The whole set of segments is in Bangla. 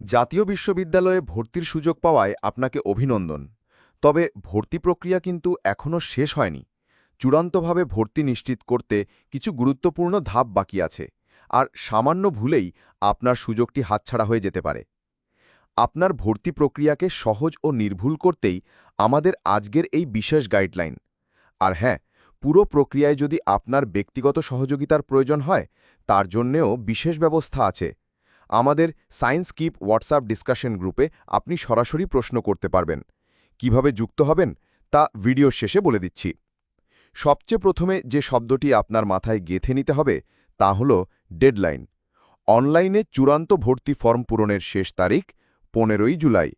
জাতীয় বিশ্ববিদ্যালয়ে ভর্তির সুযোগ পাওয়ায় আপনাকে অভিনন্দন। তবে ভর্তি প্রক্রিয়া কিন্তু এখনও শেষ হয়নি। চূড়ান্তভাবে ভর্তি নিশ্চিত করতে কিছু গুরুত্বপূর্ণ ধাপ বাকি আছে, আর সামান্য ভুলেই আপনার সুযোগটি হাতছাড়া হয়ে যেতে পারে। আপনার ভর্তি প্রক্রিয়াকে সহজ ও নির্ভুল করতেই আমাদের আজকের এই বিশেষ গাইডলাইন। আর হ্যাঁ পুরো প্রক্রিয়ায় যদি আপনার ব্যক্তিগত সহযোগিতার প্রয়োজন হয়, তার জন্যেও বিশেষ ব্যবস্থা আছে। আমাদের সায়েন্স কিপ হোয়াটসঅ্যাপ ডিসকাশন গ্রুপে আপনি সরাসরি প্রশ্ন করতে পারবেন। কীভাবে যুক্ত হবেন তা ভিডিওর শেষে বলে দিচ্ছি। সবচেয়ে প্রথমে যে শব্দটি আপনার মাথায় গেথে নিতে হবে তা হল ডেডলাইন। অনলাইনে চূড়ান্ত ভর্তি ফর্ম পূরণের শেষ তারিখ পনেরোই জুলাই।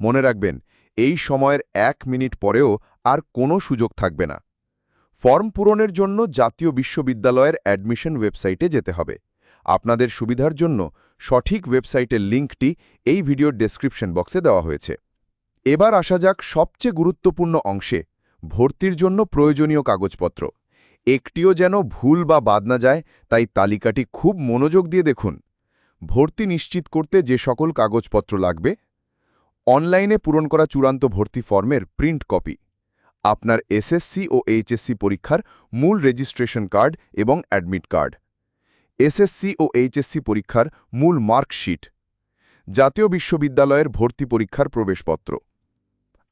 মনে রাখবেন, এই সময়ের এক মিনিট পরেও আর কোনো সুযোগ থাকবে না। ফর্ম পূরণের জন্য জাতীয় বিশ্ববিদ্যালয়ের অ্যাডমিশন ওয়েবসাইটে যেতে হবে। আপনাদের সুবিধার জন্য সঠিক ওয়েবসাইটের লিঙ্কটি এই ভিডিওর ডেসক্রিপশন বক্সে দেওয়া হয়েছে। এবার আসা যাক সবচেয়ে গুরুত্বপূর্ণ অংশে, ভর্তির জন্য প্রয়োজনীয় কাগজপত্র। একটিও যেন ভুল বা বাদ না যায়, তাই তালিকাটি খুব মনোযোগ দিয়ে দেখুন। ভর্তি নিশ্চিত করতে যে সকল কাগজপত্র লাগবে। অনলাইনে পূরণ করা চূড়ান্ত ভর্তি ফর্মের প্রিন্ট কপি। আপনার এসএসসি ও এইচএসসি পরীক্ষার মূল রেজিস্ট্রেশন কার্ড এবং অ্যাডমিট কার্ড। এসএসসি ও এইচএসসি পরীক্ষার মূল মার্কশিট, জাতীয় বিশ্ববিদ্যালয়ের ভর্তি পরীক্ষার প্রবেশপত্র,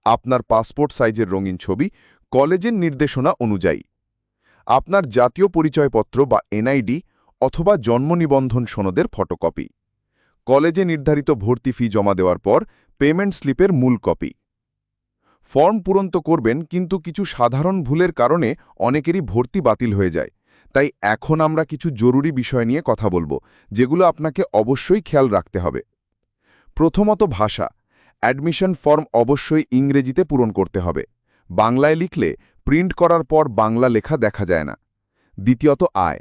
আপনার পাসপোর্ট সাইজের রঙিন ছবি, কলেজের নির্দেশনা অনুযায়ী, আপনার জাতীয় পরিচয়পত্র বা এনআইডি অথবা জন্ম নিবন্ধন সনদের ফটোকপি, কলেজে নির্ধারিত ভর্তি ফি জমা দেওয়ার পর পেমেন্ট স্লিপের মূল কপি। ফর্ম পূরণ তো করবেন, কিন্তু কিছু সাধারণ ভুলের কারণে অনেকেরই ভর্তি বাতিল হয়ে যায়। তাই এখন আমরা কিছু জরুরি বিষয় নিয়ে কথা বলব, যেগুলো আপনাকে অবশ্যই খেয়াল রাখতে হবে। প্রথমত ভাষা। অ্যাডমিশন ফর্ম অবশ্যই ইংরেজিতে পূরণ করতে হবে। বাংলায় লিখলে প্রিন্ট করার পর বাংলা লেখা দেখা যায় না। দ্বিতীয়ত আয়।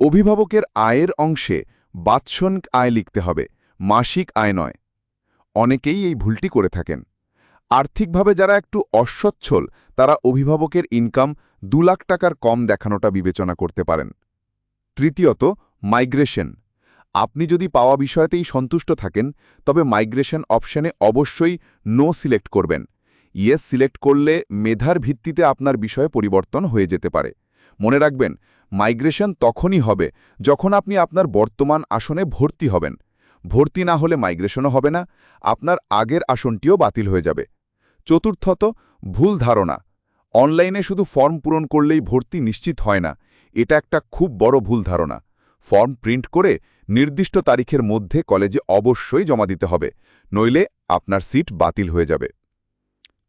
অভিভাবকের আয়ের অংশে বাৎসনিক আয় লিখতে হবে, মাসিক আয় নয়। অনেকেই এই ভুলটি করে থাকেন। আর্থিকভাবে যারা একটু অসচ্ছল, তারা অভিভাবকের ইনকাম দু লাখ টাকার কম দেখানোটা বিবেচনা করতে পারেন। তৃতীয়ত, মাইগ্রেশন। আপনি যদি পাওয়া বিষয়তেই সন্তুষ্ট থাকেন, তবে মাইগ্রেশন অপশনে অবশ্যই নো সিলেক্ট করবেন। ইয়েস সিলেক্ট করলে মেধার ভিত্তিতে আপনার বিষয়ে পরিবর্তন হয়ে যেতে পারে। মনে রাখবেন, মাইগ্রেশন তখনই হবে যখন আপনি আপনার বর্তমান আসনে ভর্তি হবেন। ভর্তি না হলে মাইগ্রেশনও হবে না, আপনার আগের আসনটিও বাতিল হয়ে যাবে। চতুর্থত, ভুল ধারণা। অনলাইনে শুধু ফর্ম পূরণ করলেই ভর্তি নিশ্চিত হয় না, এটা একটা খুব বড় ভুল ধারণা। ফর্ম প্রিন্ট করে নির্দিষ্ট তারিখের মধ্যে কলেজে অবশ্যই জমা দিতে হবে, নইলে আপনার সিট বাতিল হয়ে যাবে।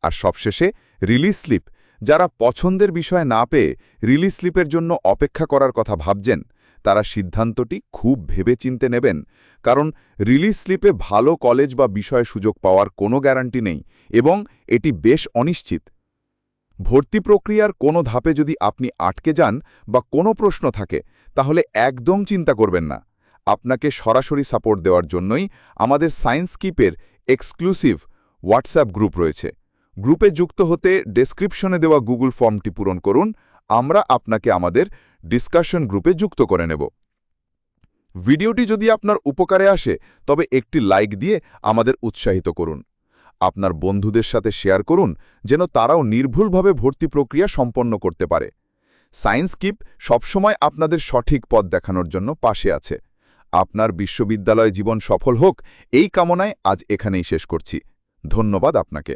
আর সবশেষে রিলিজ স্লিপ যারা পছন্দের বিষয় না পেয়ে রিলিজ স্লিপের জন্য অপেক্ষা করার কথা ভাবছেন, তারা সিদ্ধান্তটি খুব ভেবে চিনতে নেবেন, কারণ রিলিজ স্লিপে ভালো কলেজ বা বিষয়ে সুযোগ পাওয়ার কোনো গ্যারান্টি নেই এবং এটি বেশ অনিশ্চিত। ভর্তি প্রক্রিয়ার কোনো ধাপে যদি আপনি আটকে যান বা কোনো প্রশ্ন থাকে, তাহলে একদম চিন্তা করবেন না। আপনাকে সরাসরি সাপোর্ট দেওয়ার জন্যই আমাদের সায়েন্স কিপের এক্সক্লুসিভ হোয়াটসঅ্যাপ গ্রুপ রয়েছে। গ্রুপে যুক্ত হতে ডেসক্রিপশনে দেওয়া গুগল ফর্মটি পূরণ করুন, আমরা আপনাকে আমাদের ডিসকাশন গ্রুপে যুক্ত করে নেব। ভিডিওটি যদি আপনার উপকারে আসে, তবে একটি লাইক দিয়ে আমাদের উৎসাহিত করুন। আপনার বন্ধুদের সাথে শেয়ার করুন যেন তারাও নির্ভুলভাবে ভর্তি প্রক্রিয়া সম্পন্ন করতে পারে। সায়েন্স কিপ সবসময় আপনাদের সঠিক পথ দেখানোর জন্য পাশে আছে। আপনার বিশ্ববিদ্যালয় জীবন সফল হোক, এই কামনায় আজ এখানেই শেষ করছি। ধন্যবাদ আপনাকে।